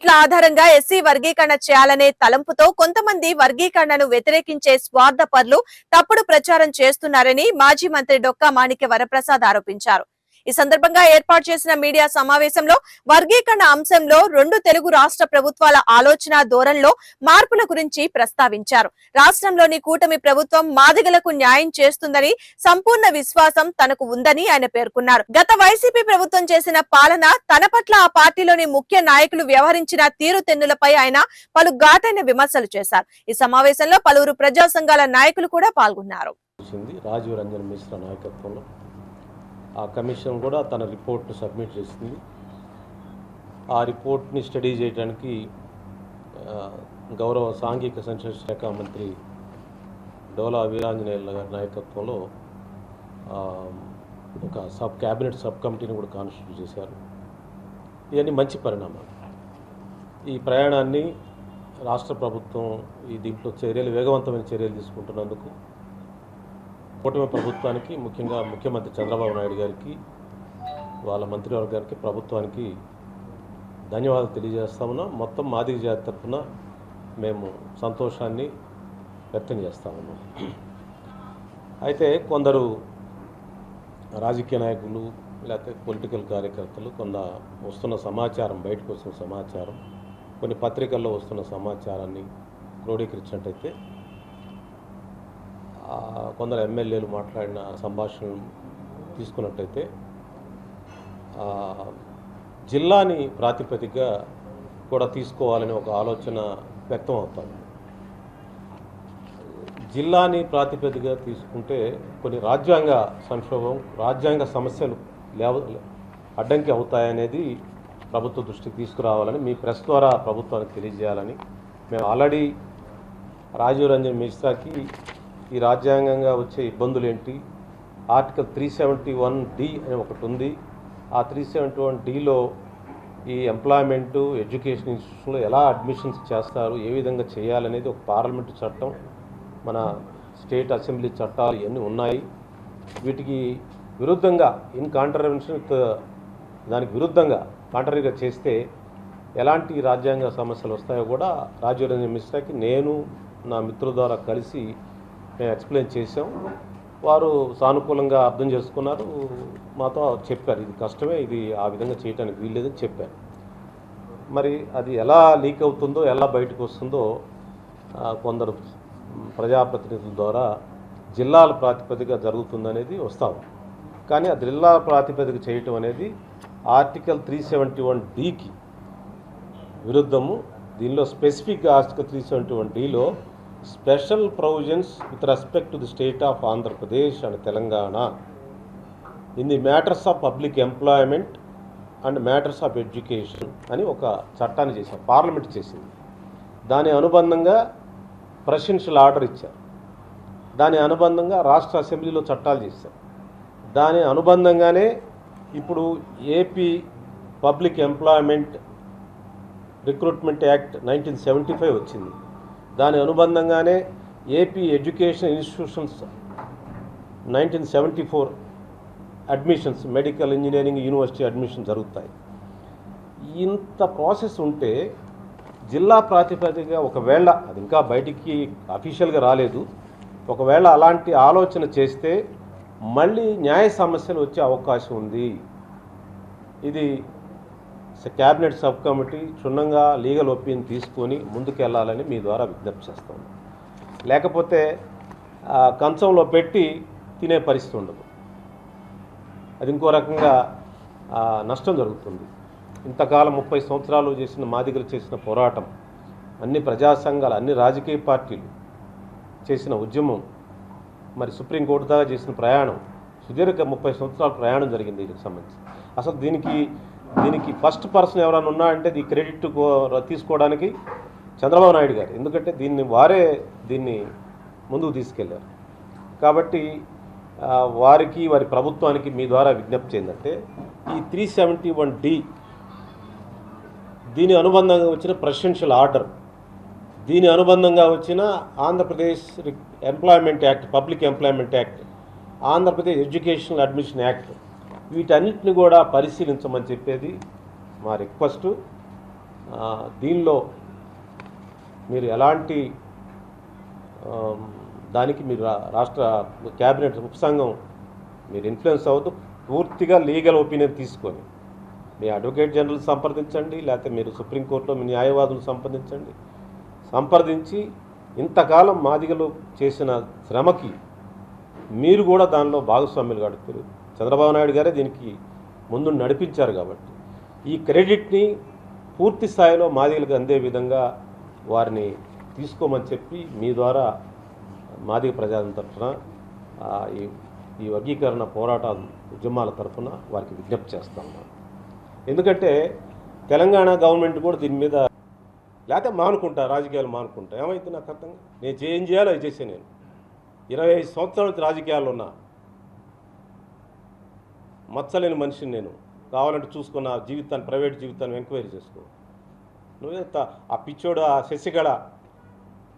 సీట్ల ఆధారంగా ఎస్సీ వర్గీకరణ చేయాలనే తలంపుతో కొంతమంది వర్గీకరణను వ్యతిరేకించే స్వార్థపరులు తప్పుడు ప్రచారం చేస్తున్నారని మాజీ మంత్రి డొక్కా మాణిక్య వరప్రసాద్ ఆరోపించారు. ఈ సందర్భంగా ఏర్పాటు చేసిన మీడియా సమావేశంలో వర్గీకరణ అంశంలో రెండు తెలుగు రాష్ట్ర ప్రభుత్వాల ఆలోచన ధోరణిలో మార్పుల గురించి ప్రస్తావించారు. రాష్ట్రంలోని కూటమి ప్రభుత్వం మాదిగలకు న్యాయం చేస్తుందని సంపూర్ణ విశ్వాసం తనకు ఉందని ఆయన పేర్కొన్నారు. గత వైసీపీ ప్రభుత్వం చేసిన పాలన తన పట్ల ఆ పార్టీలోని ముఖ్య నాయకులు వ్యవహరించిన తీరుతెన్నులపై ఆయన పలు ఘాటైన విమర్శలు చేశారు. ఈ సమావేశంలో పలువురు ప్రజా సంఘాల నాయకులు కూడా పాల్గొన్నారు. రాజీవ్ రంజన్ మిశ్రా నాయకత్వంలో ఆ కమిషన్ కూడా తన రిపోర్ట్ను సబ్మిట్ చేసింది. ఆ రిపోర్ట్ని స్టడీ చేయడానికి గౌరవ సాంఘిక సంక్షేమ శాఖ మంత్రి డోలా వీరాంజనేయుల గారి నాయకత్వంలో ఒక సబ్ క్యాబినెట్ సబ్ కమిటీని కూడా కాన్స్టిట్యూట్ చేశారు. ఇవన్నీ మంచి పరిణామాలు. ఈ ప్రయాణాన్ని రాష్ట్ర ప్రభుత్వం ఈ దీంట్లో చర్యలు వేగవంతమైన చర్యలు తీసుకుంటున్నందుకు కూటమి ప్రభుత్వానికి ముఖ్యంగా ముఖ్యమంత్రి చంద్రబాబు నాయుడు గారికి వాళ్ళ మంత్రివర్గానికి ప్రభుత్వానికి ధన్యవాదాలు తెలియజేస్తా ఉన్నాం. మొత్తం మాదిగ జాతి తరఫున మేము సంతోషాన్ని వ్యక్తం చేస్తా ఉన్నాం. అయితే కొందరు రాజకీయ నాయకులు లేకపోతే పొలిటికల్ కార్యకర్తలు కొంత వస్తున్న సమాచారం బయటకు వస్తున్న సమాచారం కొన్ని పత్రికల్లో వస్తున్న సమాచారాన్ని క్రోడీకరించినట్టయితే కొందరు ఎమ్మెల్యేలు మాట్లాడిన సంభాషణలు తీసుకున్నట్టయితే జిల్లాని ప్రాతిపదికగా కూడా తీసుకోవాలని ఒక ఆలోచన వ్యక్తం అవుతుంది. జిల్లాని ప్రాతిపదికగా తీసుకుంటే కొన్ని రాజ్యాంగ సంక్షోభం రాజ్యాంగ సమస్యలు లేవ అడ్డంకి అవుతాయనేది ప్రభుత్వ దృష్టికి తీసుకురావాలని మీ ప్రెస్ ద్వారా ప్రభుత్వానికి తెలియజేయాలని మేము ఆల్రెడీ రాజీవ్ రంజన్ మిశ్రాకి ఈ రాజ్యాంగంగా వచ్చే ఇబ్బందులు ఏంటి article three seventy one D అని ఒకటి ఉంది. ఆ త్రీ సెవెంటీ వన్ డిలో ఈ ఎంప్లాయ్మెంటు ఎడ్యుకేషన్ ఇన్స్టిట్యూషన్లో ఎలా అడ్మిషన్స్ చేస్తారు ఏ విధంగా చేయాలనేది ఒక పార్లమెంటు చట్టం మన స్టేట్ అసెంబ్లీ చట్టాలు ఇవన్నీ ఉన్నాయి. వీటికి విరుద్ధంగా ఇన్ కాంట్రవెన్షన్ దానికి విరుద్ధంగా కాంట్రరీగా చేస్తే ఎలాంటి రాజ్యాంగ సమస్యలు వస్తాయో కూడా రాజీవ్ రంజన్ మిశ్రాకి నేను నా మిత్రుల ద్వారా కలిసి మేము ఎక్స్ప్లెయిన్ చేసాం వారు సానుకూలంగా అర్థం చేసుకున్నారు. మాతో చెప్పారు ఇది కష్టమే ఇది ఆ విధంగా చేయడానికి వీల్లేదని చెప్పారు. మరి అది ఎలా లీక్ అవుతుందో ఎలా బయటకు వస్తుందో కొందరు ప్రజాప్రతినిధుల ద్వారా జిల్లాల ప్రాతిపదిక జరుగుతుందనేది వస్తాం కానీ ఆ జిల్లా ప్రాతిపదిక చేయటం అనేది ఆర్టికల్ త్రీ సెవెంటీ వన్ డికి విరుద్ధము. దీనిలో specific article three seventy one డిలో special provisions with respect to the state of Andhra Pradesh and Telangana in the matters of public employment and matters of education అని ఒక చట్టాన్ని చేశారు parliament చేసింది. దాని అనుబంధంగా ప్రెసిడెన్షియల్ ఆర్డర్ ఇచ్చారు. దాని అనుబంధంగా రాష్ట్ర అసెంబ్లీలో చట్టాలు చేశారు. దాని అనుబంధంగానే ఇప్పుడు AP public employment recruitment act nineteen seventy five వచ్చింది. దాని అనుబంధంగానే AP education institutions nineteen seventy four admissions medical engineering university admission జరుగుతాయి. ఇంత ప్రాసెస్ ఉంటే జిల్లా ప్రాతిపదికగా ఒకవేళ అది ఇంకా బయటికి అఫీషియల్గా రాలేదు ఒకవేళ అలాంటి ఆలోచన చేస్తే మళ్ళీ న్యాయ సమస్యలు వచ్చే అవకాశం ఉంది. ఇది క్యాబినెట్ సబ్ కమిటీ క్షుణ్ణంగా లీగల్ ఒపీనియన్ తీసుకొని ముందుకెళ్ళాలని మీ ద్వారా విజ్ఞప్తి చేస్తాను లేకపోతే కంచంలో పెట్టి తినే పరిస్థితి ఉండదు. అది ఇంకో రకంగా నష్టం జరుగుతుంది. ఇంతకాలం ముప్పై సంవత్సరాలు చేసిన మాదిగలు చేసిన పోరాటం అన్ని ప్రజా సంఘాలు అన్ని రాజకీయ పార్టీలు చేసిన ఉద్యమం మరి సుప్రీంకోర్టు దాకా చేసిన ప్రయాణం సుదీర్ఘ ముప్పై సంవత్సరాల ప్రయాణం జరిగింది దీనికి సంబంధించి. అసలు దీనికి దీనికి ఫస్ట్ పర్సన్ ఎవరైనా ఉన్నారంటే ఈ క్రెడిట్ కో- తీసుకోవడానికి చంద్రబాబు నాయుడు గారు. ఎందుకంటే దీన్ని వారే దీన్ని ముందుకు తీసుకెళ్ళారు. కాబట్టి వారికి వారి ప్రభుత్వానికి మీ ద్వారా విజ్ఞప్తి ఏంటంటే ఈ త్రీ సెవెంటీ వన్ డి దీని అనుబంధంగా వచ్చిన ప్రెసిడెన్షియల్ ఆర్డర్ దీని అనుబంధంగా వచ్చిన Andhra Pradesh employment act public employment act Andhra Pradesh educational admission act వీటన్నిటిని కూడా పరిశీలించమని చెప్పేది మా రిక్వెస్ట్. దీనిలో మీరు ఎలాంటి దానికి మీరు రా- రాష్ట్ర క్యాబినెట్ ఉపసంఘం మీరు ఇన్ఫ్లుయెన్స్ అవ్వద్దు. పూర్తిగా లీగల్ ఒపీనియన్ తీసుకొని మీ అడ్వకేట్ జనరల్ సంప్రదించండి లేకపోతే మీరు సుప్రీంకోర్టులో మీ న్యాయవాదులు సంప్రదించండి. సంప్రదించి ఇంతకాలం మాదిగలు చేసిన శ్రమకి మీరు కూడా దానిలో భాగస్వామ్యులు గడుపుతారు చంద్రబాబు నాయుడు గారే దీనికి ముందు నడిపించారు కాబట్టి. ఈ క్రెడిట్ని పూర్తి స్థాయిలో మాదిగలకు అందే విధంగా వారిని తీసుకోమని చెప్పి మీ ద్వారా మాదిగ ప్రజల తరఫున ఈ ఈ వర్గీకరణ పోరాట ఉద్యమాల తరఫున వారికి విజ్ఞప్తి చేస్తాను ఎందుకంటే తెలంగాణ గవర్నమెంట్ కూడా దీని మీద లేకపోతే మానుకుంటా రాజకీయాలు మానుకుంటా. ఏమైతే నాకు అర్థం నేను ఏం చేయాలో అది చేసే నేను. ఇరవై ఐదు సంవత్సరాల నుంచి రాజకీయాల్లో ఉన్నా. మచ్చలేని మనిషిని నేను. కావాలంటే చూసుకున్న జీవితాన్ని ప్రైవేట్ జీవితాన్ని ఎంక్వైరీ చేసుకో. నువ్వే ఆ పిచ్చోడు ఆ శశిగళ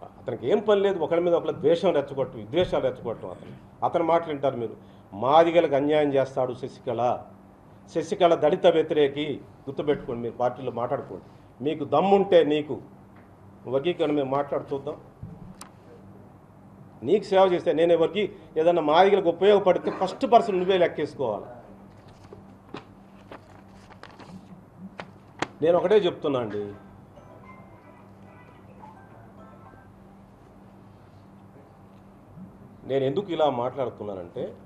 అతనికి ఏం పని లేదు. ఒకరి మీద ఒకళ్ళ ద్వేషం రెచ్చగొట్టం విద్వేషాలు రెచ్చగొట్టం అతను. అతను మాట్లాంటారు మీరు. మాదిగలకు అన్యాయం చేస్తాడు శశికళ. శశికళ దళిత వ్యతిరేకి గుర్తుపెట్టుకోండి మీరు. పార్టీలో మాట్లాడుకోండి. మీకు దమ్ముంటే నీకు. వర్గీకరణ మేము మాట్లాడు చూద్దాం. నీకు సేవ చేస్తే నేను ఎవరికి ఏదన్నా మాదిగలకు ఉపయోగపడితే ఫస్ట్ పర్సన్ నువ్వే లెక్కేసుకోవాలి. నేను ఒకటే చెప్తున్నా అండి. నేను ఎందుకు ఇలా మాట్లాడుతున్నానంటే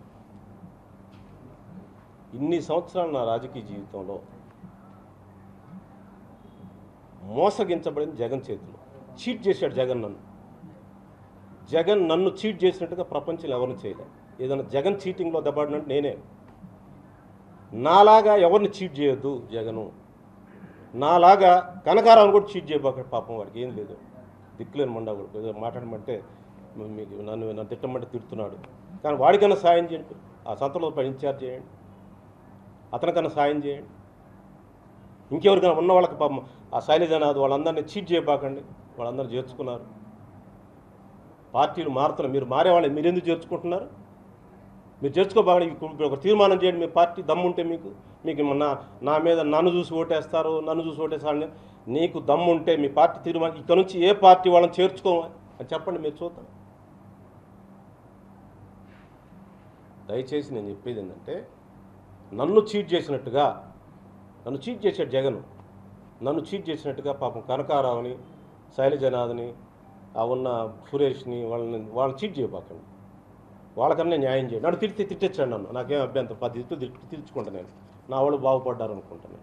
ఇన్ని సంవత్సరాలు నా రాజకీయ జీవితంలో మోసగించబడింది జగన్ చేతిలో. చీట్ చేశాడు జగన్ నన్ను. జగన్ నన్ను చీట్ చేసినట్టుగా ప్రపంచంలో ఎవరిని చేయలేదు ఏదైనా జగన్ చీటింగ్లో దెబ్బడినట్టు నేనే. నాలాగా ఎవరిని చీట్ చేయొద్దు జగను. నాలాగా కనకారాన్ని కూడా చీట్ చేయబాక పాపం వాడికి ఏం లేదు. దిక్కులేని మండా కూడా ఏదో మాట్లాడమంటే మీకు నన్ను నన్ను తిట్టమంటే తిడుతున్నాడు. కానీ వాడికన్నా సాయం చేయండి. ఆ సంతలో పై ఇన్ఛార్జ్ చేయండి. అతనికన్నా సాయం చేయండి. ఇంకెవరికైనా ఉన్న వాళ్ళకి పాపం ఆ శైలజనాథ్ వాళ్ళందరినీ చీట్ చేయబాకండి. వాళ్ళందరూ చేర్చుకున్నారు. పార్టీలు మారుతున్నారు మీరు మారేవాళ్ళని మీరు ఎందుకు చేర్చుకుంటున్నారు? మీరు చేర్చుకోబాగా ఇప్పుడు ఒక తీర్మానం చేయండి మీ పార్టీ దమ్ముంటే మీకు మీకు నా నా మీద నన్ను చూసి ఓటేస్తారు నన్ను చూసి ఓటేస్తారని నీకు దమ్ముంటే మీ పార్టీ తీర్మానం ఇక్కడ నుంచి ఏ పార్టీ వాళ్ళని చేర్చుకోమని అని చెప్పండి మీరు చూద్దాం. దయచేసి నేను చెప్పేది ఏంటంటే నన్ను చీట్ చేసినట్టుగా నన్ను చీట్ చేశాడు జగన్ నన్ను చీట్ చేసినట్టుగా పాపం కనకారావుని శైలజనాథ్ని ఆ ఉన్న సురేష్ని వాళ్ళని వాళ్ళని చీట్ చేయబాకండి. వాళ్ళకన్నా న్యాయం చేయండి. నన్ను తిట్టి తిట్టించండి నన్ను. నాకేం అభ్యంతరం పది తిట్టు తిరుచుకుంటాను తీర్చుకుంటా నేను. నా వాళ్ళు బాగుపడ్డారు అనుకుంటాను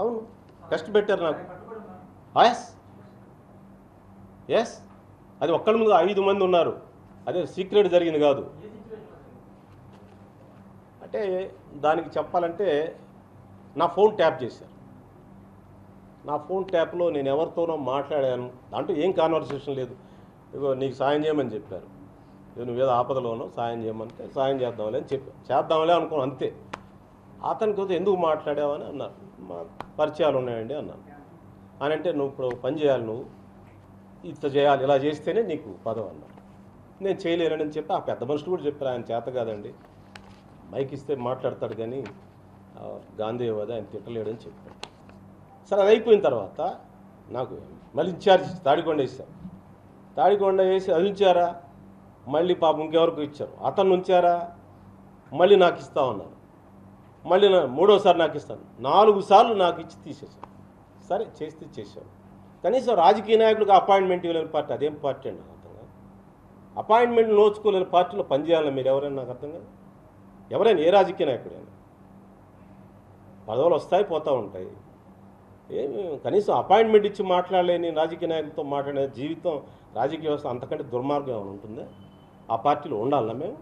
అవును. టెస్ట్ పెట్టారు నాకు. ఎస్ ఎస్ అది ఒక్కడి ముందు ఐదు మంది ఉన్నారు. అదే సీక్రెట్ జరిగింది కాదు. అంటే దానికి చెప్పాలంటే నా ఫోన్ ట్యాప్ చేశారు. నా ఫోన్ ట్యాప్లో నేను ఎవరితోనో మాట్లాడాను. దాంట్లో ఏం కాన్వర్సేషన్ లేదు. ఇగో నీకు సాయం చేయమని చెప్పారు. నువ్వు ఏదో ఆపదలోనో సాయం చేయమంటే సాయం చేద్దాంలే అని చెప్పాను చేద్దాంలే అనుకున్నాను అంతే. అతనికి వస్తే ఎందుకు మాట్లాడావని అన్నారు. మా పరిచయాలు ఉన్నాయండి అన్నాను. అని అంటే నువ్వు ఇప్పుడు పని చేయాలి నువ్వు. ఇంత చేయాలి ఇలా చేస్తేనే నీకు పదం అన్నారు. నేను చేయలేనని చెప్పి ఆ పెద్ద మనుషులు కూడా చెప్పారు. ఆయన చేత కాదండి. మైక్ ఇస్తే మాట్లాడతాడు కానీ ఆ, గాంధీవాది ఆయన తిట్టలేడని చెప్పాడు సరే అది అయిపోయిన తర్వాత నాకు మళ్ళీ ఇన్ఛార్జ్ ఇచ్చి తాడికొండ ఇస్తారు తాడికొండ వేసి అది ఉంచారా? మళ్ళీ పాపం ఇంకెవరికి ఇచ్చారు. అతను ఉంచారా? మళ్ళీ నాకు ఇస్తా ఉన్నారు. మళ్ళీ నా మూడోసారి నాకు ఇస్తాను. నాలుగు సార్లు నాకు ఇచ్చి తీసేసాను సరే చేస్తే చేశాను కనీసం రాజకీయ నాయకులకు అపాయింట్మెంట్ ఇవ్వలేని పార్టీ అదేం పార్టీ అండి నాకు అర్థం కాదు. అపాయింట్మెంట్ నోచుకోలేని పార్టీలో పనిచేయాలని మీరు ఎవరైనా నాకు అర్థం కాదు? ఎవరైనా ఏ రాజకీయ నాయకుడైనా? పదవులు వస్తాయి పోతూ ఉంటాయి. ఏమి కనీసం అపాయింట్మెంట్ ఇచ్చి మాట్లాడలేని రాజకీయ నాయకులతో మాట్లాడే జీవితం రాజకీయ వ్యవస్థ అంతకంటే దుర్మార్గం ఏమైనా ఉంటుందా? ఆ పార్టీలో ఉండాలా మేము?